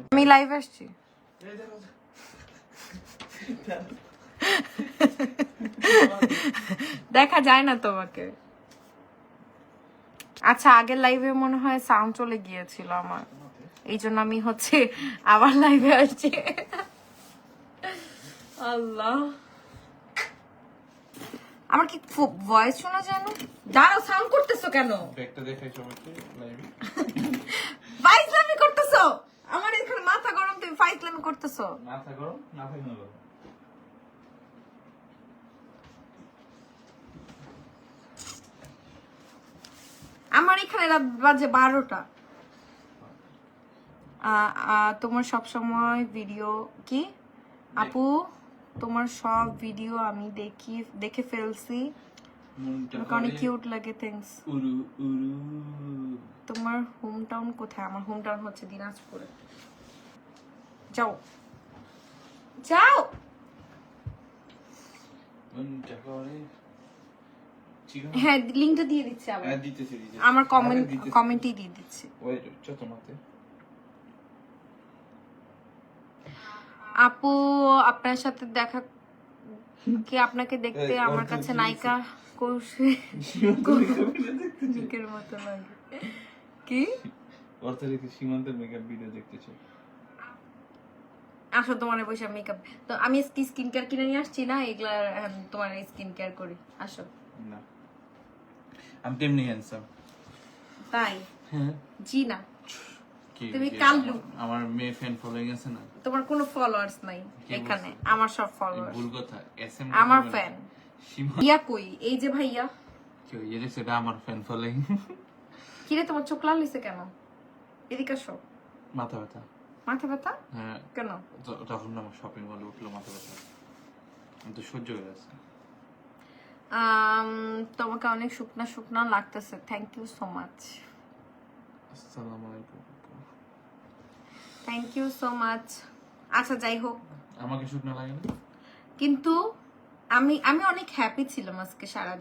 আমি লাইভ আসছি। দেখা যায় না তোমাকে। আচ্ছা আগের লাইভে মনে হয় সাউন্ড চলে গিয়েছিল আমার। এই জন্য আমি হচ্ছে আবার লাইভে আসছি। আল্লাহ। আমার কি ভয়েস শোনা যায় না? দাঁড়াও সাউন্ড করতেছো কেন? ব্যাগটা দেখাই সবাইকে লাইভে ফাইজলামি করতেছো? আমার এখানে মাথা গরম তুমি ফাইজলামি করতেছো। মাথা গরম না থাকি গরম। আমার এখানে রাত বাজে বারোটা। তোমার সব সময় ভিডিও কি? আপু তোমার সব ভিডিও আমি দেখি দেখে ফেলছি। আমাকে অনেক কিউট লাগে থ্যাঙ্কস উরু উরু তোমার হোম টাউন কোথায়? আমার হোম টাউন হচ্ছে দিনাজপুরে। যাও। যাও! হ্যাঁ লিঙ্কটা দিয়ে দিচ্ছে আবার। আমার কমেন্ট কমেন্টই দিয়ে দিচ্ছে। আপু আপনার সাথে দেখা কি আপনাকে দেখতে আমার কাছে কি মতো লাগে কি সীমান্তের মেকআপ ভিডিও দেখতেছে আসো তোমার বসে মেকআপ তো আমি কি স্কিন কেয়ার কিনে নিয়ে আসছি না এগুলা তোমার স্কিন কেয়ার করি আসো না আমি তেমনি হ্যান্ডসাম তাই হ্যাঁ জি না তুমি কাল্লু। আমার- মেয়ে ফ্যান ফলোইং আছে না? তোমার কোনো ফলোয়ার্স নাই এখানে আমার সব ফলোয়ার্স ভুল কথা এসএম আমার fan। ইয়া কই? এই যে ভাইয়া। কি হইছে সেটা আমার ফ্যান ফলোইং কিরে তোমার চোখ লাল হয়েছে কেন? এদিকে আসো। মাথা ব্যথা। মাথা ব্যথা? হ্যাঁ। কেন? য- যখন আমার শপিং মলে উঠল মাথা ব্যথা। তো সহ্য হয়ে তোমাকে অনেক শুকনা শুকনা লাগতেছে। থ্যাংক ইউ সো মাচ আসসালামু আলাইকুম থ্যাংক ইউ সো মাচ আচ্ছা যাই হোক। আমাকে শুকনো লাগে না? কিন্তু আমি আমি অনেক হ্যাপি ছিলাম আজকে সারা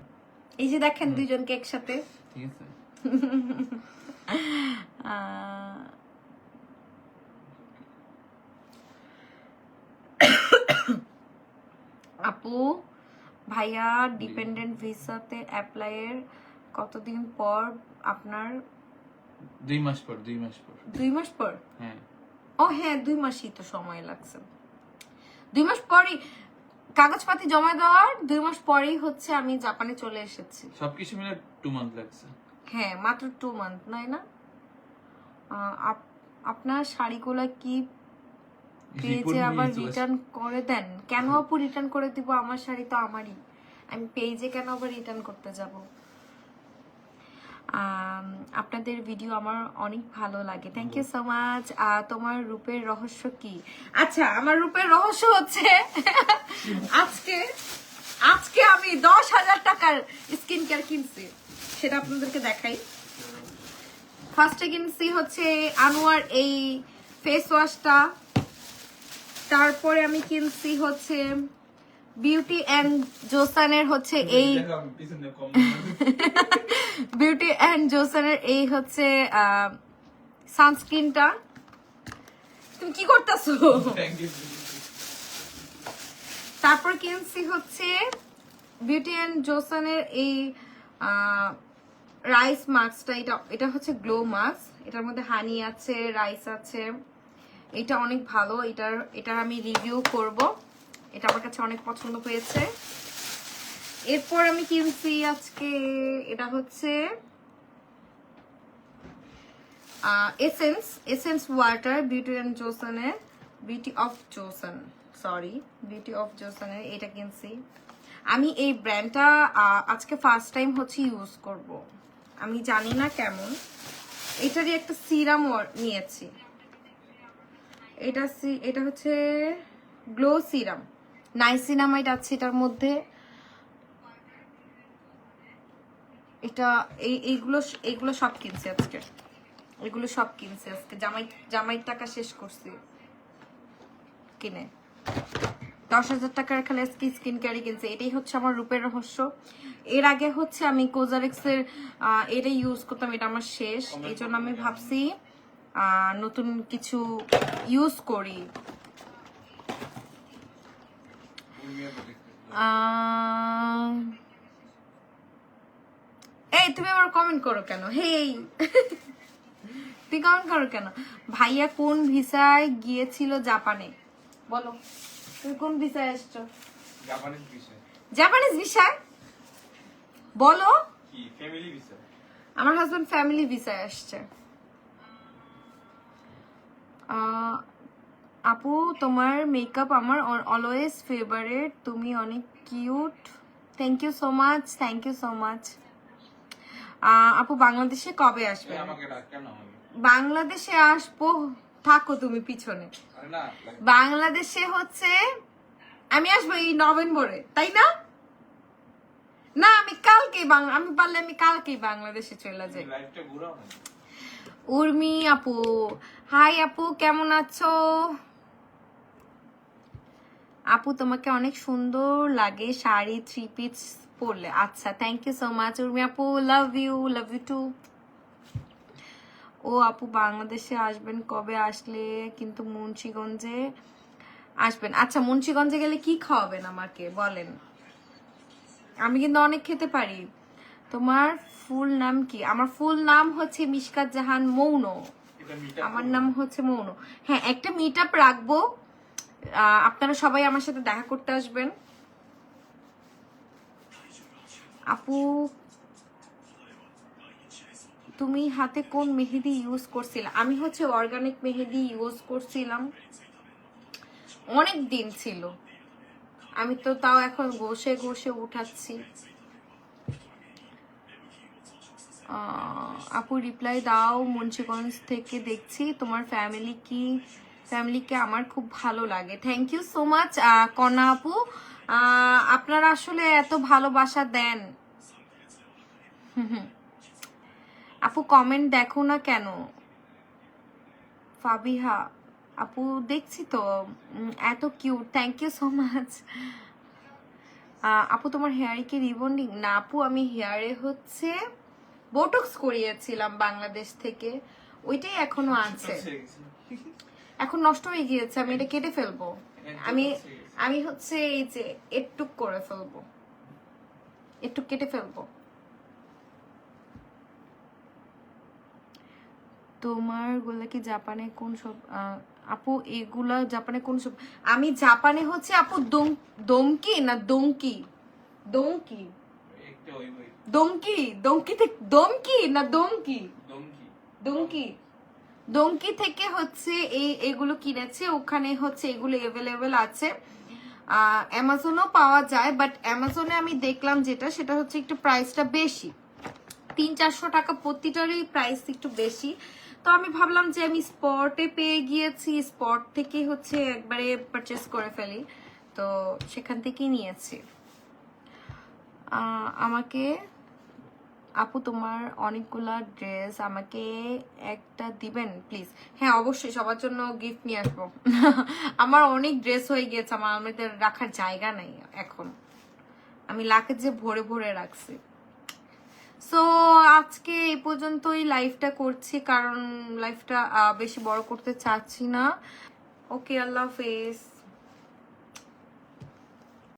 এই যে দেখেন দুইজনকে একসাথে। ঠিক আছে। আপু ভাইয়া ডিপেন্ডেন্ট ভিসাতে অ্যাপ্লাইয়ের কতদিন পর আপনার? দুই মাস পর দুই মাস পর। দুই মাস পর? হ্যাঁ। ও হ্যাঁ দুই মাসই তো সময় লাগছে। দুই মাস পরই কাগজপাতি জমা দেওয়ার দুই মাস পরেই হচ্ছে আমি জাপানে চলে এসেছি। সবকিছু মিলে টু মান্থ লাগছে। হ্যাঁ মাত্র টু মান্থ নাই না? আপনার শাড়িগুলো কি পেজে আবার রিটার্ন করে দেন? কেন আপু রিটার্ন করে দিব? আমার শাড়ি তো আমারই। আমি পেজে কেন আবার রিটার্ন করতে যাব? আপনাদের ভিডিও আমার অনেক ভালো লাগে। থ্যাংক ইউ সো মাচ তোমার রূপের রহস্য কি? আচ্ছা আমার রূপের রহস্য হচ্ছে আজকে আজকে আমি দশ হাজার টাকার স্কিন কেয়ার কিনছি। সেটা আপনাদেরকে দেখাই। ফার্স্টে কিনছি হচ্ছে আনোয়ার এই ফেস ওয়াশটা তারপরে আমি কিনছি হচ্ছে বিউটি অ্যান্ড জোসানের হচ্ছে এই বিউটি অ্যান্ড জোসানের এই হচ্ছে সানস্ক্রিনটা তুমি কি করতেছো? তারপর কিনছি হচ্ছে বিউটি অ্যান্ড জোসানের এই রাইস মাস্কটা এটা এটা হচ্ছে গ্লো মাস্ক এটার মধ্যে হানি আছে রাইস আছে। এটা অনেক ভালো। এটার এটার আমি রিভিউ করব। এটা আমার কাছে অনেক পছন্দ হয়েছে। এরপর আমি কিনছি আজকে, এটা হচ্ছে essence essence water beauty and জোসনের beauty of Joseon sorry beauty of জোসনের এটা কিনছি। আমি এই ব্র্যান্ডটা আজকে ফার্স্ট টাইম হচ্ছে ইউজ করব। আমি জানি না কেমন। এটারই একটা সিরাম নিয়েছি। এটা এটা হচ্ছে গ্লো সিরাম নাইসিনামাইড আছে এটার মধ্যে। এটা, এই, এইগুলো এইগুলো সব কিনছি আজকে। এগুলো সব কিনছি আজকে। জামাই জামাই টাকা শেষ করছি। কিনে। দশ হাজার টাকার খালি আজকে স্কিন কেয়ারই কিনছে। এটাই হচ্ছে আমার রূপের রহস্য। এর আগে হচ্ছে আমি কোজারেক্সের এর এটাই ইউজ করতাম এটা আমার শেষ। এই জন্য আমি ভাবছি নতুন কিছু ইউজ করি। এই তুমি আবার কমেন্ট করো কেন? হেই! তুমি কমেন্ট করো কেন? ভাইয়া কোন ভিসায় গিয়েছিল জাপানে? বলো তুমি কোন ভিসায় এসছো? জাপানিজ বিষয়। জাপানিজ বলো। কি ফ্যামিলি বিষয়? আমার হাজবেন্ড ফ্যামিলি ভিসায় আসছে আপু তোমার মেকআপ আমার অলওয়েজ ফেভারেট তুমি অনেক cute thank you so much thank you so much আপু বাংলাদেশে কবে আসবে? বাংলাদেশে আসব। থাকো তুমি পিছনে। বাংলাদেশে হচ্ছে আমি আসব এই নভেম্বরে তাই না? না আমি কালকে আমি পারলে আমি কালকেই বাংলাদেশে চলে যাই। উর্মি আপু হাই আপু কেমন আছো? আপু তোমাকে অনেক সুন্দর লাগে শাড়ি থ্রি পিস পরলে। আচ্ছা thank you so much Urmi আপু love you love you too ও আপু বাংলাদেশে আসবেন কবে আসলে? কিন্তু মুন্সিগঞ্জে আসবেন। আচ্ছা মুন্সিগঞ্জে গেলে কি খাওয়াবেন আমাকে? বলেন। আমি কিন্তু অনেক খেতে পারি। তোমার ফুল নাম কি? আমার ফুল নাম হচ্ছে মিশকাত জাহান মৌন। আমার নাম হচ্ছে মৌন। হ্যাঁ একটা মিট আপ রাখব আপনারা সবাই আমার সাথে দেখা করতে আসবেন। আপু তুমি হাতে কোন মেহেদি ইউজ করছিলে? আমি হচ্ছে অর্গানিক মেহেদি ইউজ করছিলাম। অনেক দিন ছিল। আমি তো তাও এখন ঘষে ঘষে উঠাচ্ছি। আপু রিপ্লাই দাও, মুন্সিগঞ্জ থেকে দেখছি তোমার ফ্যামিলি কি ফ্যামিলিকে আমার খুব ভালো লাগে। Thank you so much Kona আপু। আপনারা আসলে এত ভালোবাসা দেন। হুম হুম। আপু কমেন্ট দেখো না কেন? ফাবিহা আপু দেখছি তো এত cute thank you so much আপু তোমার হেয়ারে কি রিবন্ডিং না আপু আমি হেয়ারে হচ্ছে বোটক্স করিয়েছিলাম বাংলাদেশ থেকে। ওইটাই এখনও আছে। এখন নষ্ট হয়ে গিয়েছে আমি এটা কেটে ফেলব। আমি আমি হচ্ছে এই যে একটুক করে ফেলব। একটু কেটে ফেলব। তোমারগুলা কি জাপানে কোন সব আপু এগুলা জাপানে কোন সব আমি জাপানে হচ্ছে আপু দম- দমকি না দমকি? দমকি। দমকি? থেকে দমকি না দমকি? দমকি। দমকি। থেকে হচ্ছে এই এগুলো কিনেছে ওখানে হচ্ছে এগুলো অ্যাভেলেবেল আছে। অ্যামাজনও পাওয়া যায় বাট অ্যামাজনে আমি দেখলাম যেটা সেটা হচ্ছে একটু প্রাইসটা বেশি। তিন চারশো টাকা প্রতিটারই প্রাইস একটু বেশি। তো আমি ভাবলাম যে আমি স্পটে পেয়ে গিয়েছি স্পট থেকে হচ্ছে একবারে পারচেস করে ফেলি। তো সেখান থেকেই নিয়েছি। আমাকে, আপু তোমার অনেকগুলা ড্রেস আমাকে একটা দিবেন প্লিজ হ্যাঁ অবশ্যই, সবার জন্য গিফট নিয়ে আসব। আমার অনেক ড্রেস হয়ে গিয়েছে, আমার আমাদের রাখার জায়গা নাই এখন। আমি লাকেজে ভরে ভরে রাখছি। সো আজকে এই ওই লাইফটা করছি, কারণ লাইফটা বেশি বড় করতে চাচ্ছি না। ওকে আল্লাহ হাফেজ।